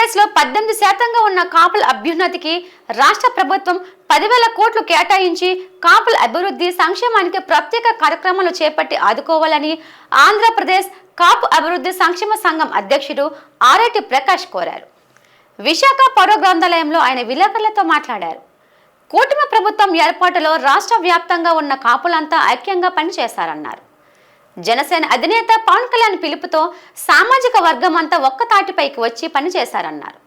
ఆంధ్రప్రదేశ్లో పద్దెనిమిది శాతంగా ఉన్న కాపుల అభ్యున్నతికి రాష్ట్ర ప్రభుత్వం పదివేల కోట్లు కేటాయించి కాపుల అభివృద్ధి సంక్షేమానికి ప్రత్యేక కార్యక్రమాలు చేపట్టి ఆదుకోవాలని ఆంధ్రప్రదేశ్ కాపు అభివృద్ధి సంక్షేమ సంఘం అధ్యక్షుడు ఆర్ఐటి ప్రకాష్ కోరారు. విశాఖ పౌర గ్రంథాలయంలో ఆయన విలేకరులతో మాట్లాడారు. కూటమి ప్రభుత్వం ఏర్పాటులో రాష్ట్ర వ్యాప్తంగా ఉన్న కాపులంతా ఐక్యంగా పనిచేశారన్నారు. జనసేన అధినేత పవన్ కళ్యాణ్ పిలుపుతో సామాజిక వర్గం అంతా ఒక్క తాటిపైకి వచ్చి పనిచేశారన్నారు.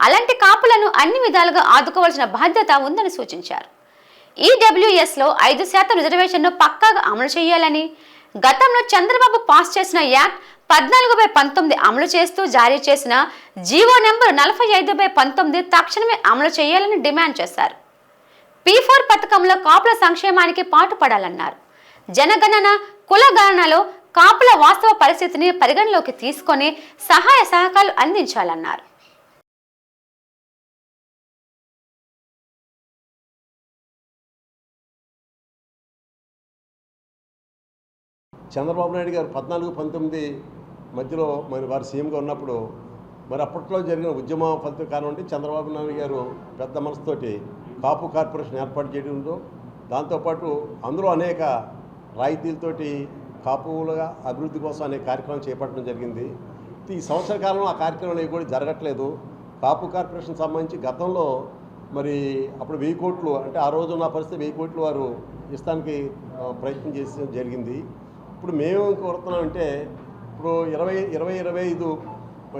అలాంటి కాపులను అన్ని విధాలుగా ఆదుకోవాల్సిన బాధ్యత ఉందని సూచించారు. ఈడబ్ల్యూఎస్లో ఐదు శాతం రిజర్వేషన్ను పక్కాగా అమలు చేయాలని గతంలో చంద్రబాబు పాస్ చేసిన యాక్ట్ పద్నాలుగు బై పంతొమ్మిది అమలు చేస్తూ జారీ చేసిన జీవో నెంబర్ నలభై ఐదు బై పంతొమ్మిది తక్షణమే అమలు చేయాలని డిమాండ్ చేశారు. పీ ఫోర్ పథకంలో కాపుల సంక్షేమానికి పాటుపడాలన్నారు. జనగణన కులగణనలో కాపుల వాస్తవ పరిస్థితిని పరిగణలోకి తీసుకొని సహాయ సహకారాలు అందించాలన్నారు. చంద్రబాబు నాయుడు గారు పద్నాలుగు పంతొమ్మిది మధ్యలో మరి వారు సీఎంగా ఉన్నప్పుడు మరి అప్పట్లో జరిగిన ఉద్యమ ఫలితం కానివ్వండి చంద్రబాబు నాయుడు గారు పెద్ద మనసుతోటి కాపు కార్పొరేషన్ ఏర్పాటు చేయడంతో దాంతోపాటు అందులో అనేక రాయితీలతోటి కాపులుగా అభివృద్ధి కోసం అనే కార్యక్రమం చేపట్టడం జరిగింది. ఈ సంవత్సర కాలంలో ఆ కార్యక్రమాలు ఏవి కూడా జరగట్లేదు. కాపు కార్పొరేషన్ సంబంధించి గతంలో మరి అప్పుడు వెయ్యి కోట్లు అంటే ఆ రోజు నా పరిస్థితి వెయ్యి కోట్లు వారు ఇస్తానికి ప్రయత్నం చేసి జరిగింది. ఇప్పుడు మేము కోరుతున్నామంటే ఇప్పుడు ఇరవై ఇరవై ఇరవై ఐదు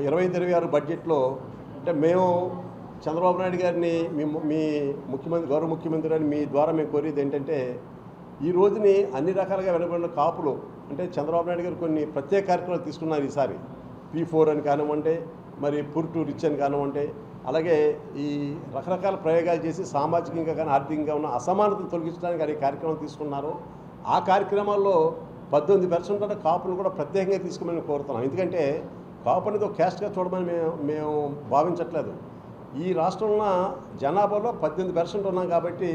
ఇరవై ఐదు ఇరవై ఆరు బడ్జెట్లో అంటే మేము చంద్రబాబు నాయుడు గారిని మీ మీ ముఖ్యమంత్రి గౌరవ ముఖ్యమంత్రి గారిని మీ ద్వారా మేము కోరేది ఏంటంటే ఈ రోజుని అన్ని రకాలుగా వెనుకబడిన కాపులు అంటే చంద్రబాబు నాయుడు గారు కొన్ని ప్రత్యేక కార్యక్రమాలు తీసుకున్నారు ఈసారి. పీ ఫోర్ అని కానివ్వండి మరి పుర్ టు రిచ్ అని కానివ్వండి అలాగే ఈ రకరకాల ప్రయోగాలు చేసి సామాజికంగా కానీ ఆర్థికంగా ఉన్న అసమానతను తొలగించడానికి అనేక కార్యక్రమం తీసుకున్నారు. ఆ కార్యక్రమాల్లో పద్దెనిమిది పర్సెంట్ అంటే కాపులు కూడా ప్రత్యేకంగా తీసుకోమని కోరుతున్నాం. ఎందుకంటే కాపు అనేది ఒక క్యాస్ట్గా చూడమని మేము మేము భావించట్లేదు. ఈ రాష్ట్రంలో జనాభాలో పద్దెనిమిది పర్సెంట్ ఉన్నాం కాబట్టి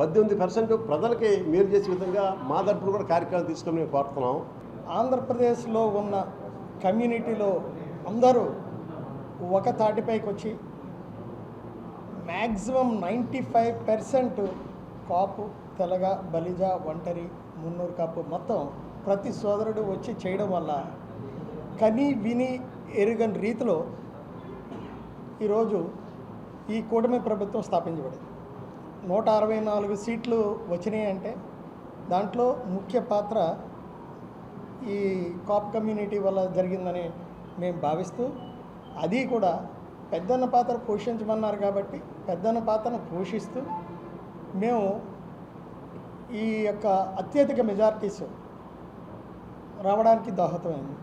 పద్దెనిమిది పర్సెంట్ ప్రజలకి మేలు చేసే విధంగా మా తరపున కూడా కార్యక్రమాలు తీసుకొని మేము కోరుతున్నాం. ఆంధ్రప్రదేశ్లో ఉన్న కమ్యూనిటీలో అందరూ ఒక తాటిపైకి వచ్చి maximum ninety five percent Kapu Telaga Balija Ontari Munnuru Kapu మొత్తం ప్రతి సోదరుడు వచ్చి చేయడం వల్ల కని విని ఎరుగని రీతిలో ఈరోజు ఈ కూటమి ప్రభుత్వం స్థాపించబడింది. నూట అరవై నాలుగు సీట్లు వచ్చినాయి అంటే దాంట్లో ముఖ్య పాత్ర ఈ కాప్ కమ్యూనిటీ వల్ల జరిగిందని మేము భావిస్తూ అది కూడా పెద్దన్న పాత్ర పోషించమన్నారు కాబట్టి పెద్దన్న పాత్రను పోషిస్తూ మేము ఈ యొక్క అత్యధిక మెజారిటీస్ రావడానికి దోహదమైంది.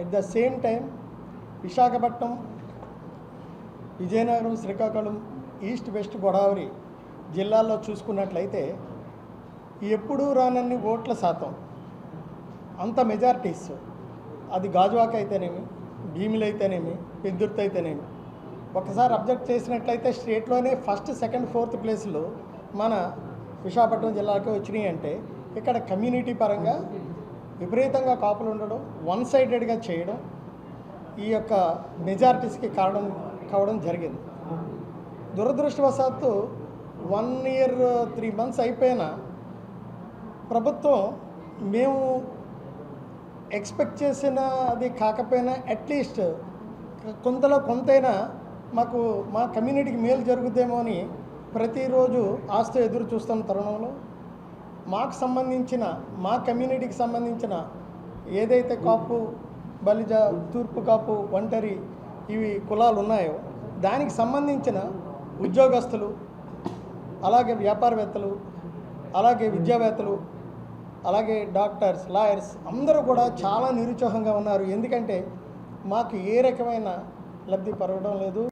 At the same time Visakhapatnam Vizianagaram Srikakulam east west Godavari జిల్లాల్లో చూసుకున్నట్లయితే ఎప్పుడూ రానన్ని ఓట్ల శాతం అంత మెజారిటీస్. అది గాజువాక అయితేనేమి భీమిలి అయితేనేమి పెద్దుర్తి అయితేనేమి. ఒకసారి అబ్జెక్ట్ చేసినట్లయితే స్టేట్లోనే ఫస్ట్ సెకండ్ ఫోర్త్ ప్లేస్లో మన విశాఖపట్నం జిల్లాకి వచ్చినాయి అంటే ఇక్కడ కమ్యూనిటీ పరంగా విపరీతంగా కాపులు ఉండడం వన్ సైడెడ్గా చేయడం ఈ యొక్క మెజారిటీస్కి కారణం కావడం జరిగింది. దురదృష్టవశాత్తు వన్ ఇయర్ త్రీ మంత్స్ అయిపోయినా ప్రభుత్వం మేము ఎక్స్పెక్ట్ చేసిన అది కాకపోయినా అట్లీస్ట్ కొంతలో కొంతైనా మాకు మా కమ్యూనిటీకి మేలు జరుగుదేమో అని ప్రతిరోజు ఆస్తి ఎదురు చూస్తున్న తరుణంలో మాకు సంబంధించిన మా కమ్యూనిటీకి సంబంధించిన ఏదైతే కాపు బలిజ తూర్పు కాపు ఒంటరి ఇవి కులాలు ఉన్నాయో దానికి సంబంధించిన ఉద్యోగస్తులు అలాగే వ్యాపారవేత్తలు అలాగే విద్యావేత్తలు అలాగే డాక్టర్స్ లాయర్స్ అందరూ కూడా చాలా నిరుత్సాహంగా ఉన్నారు. ఎందుకంటే మాకు ఏ రకమైన లబ్ధి పరగడం లేదు.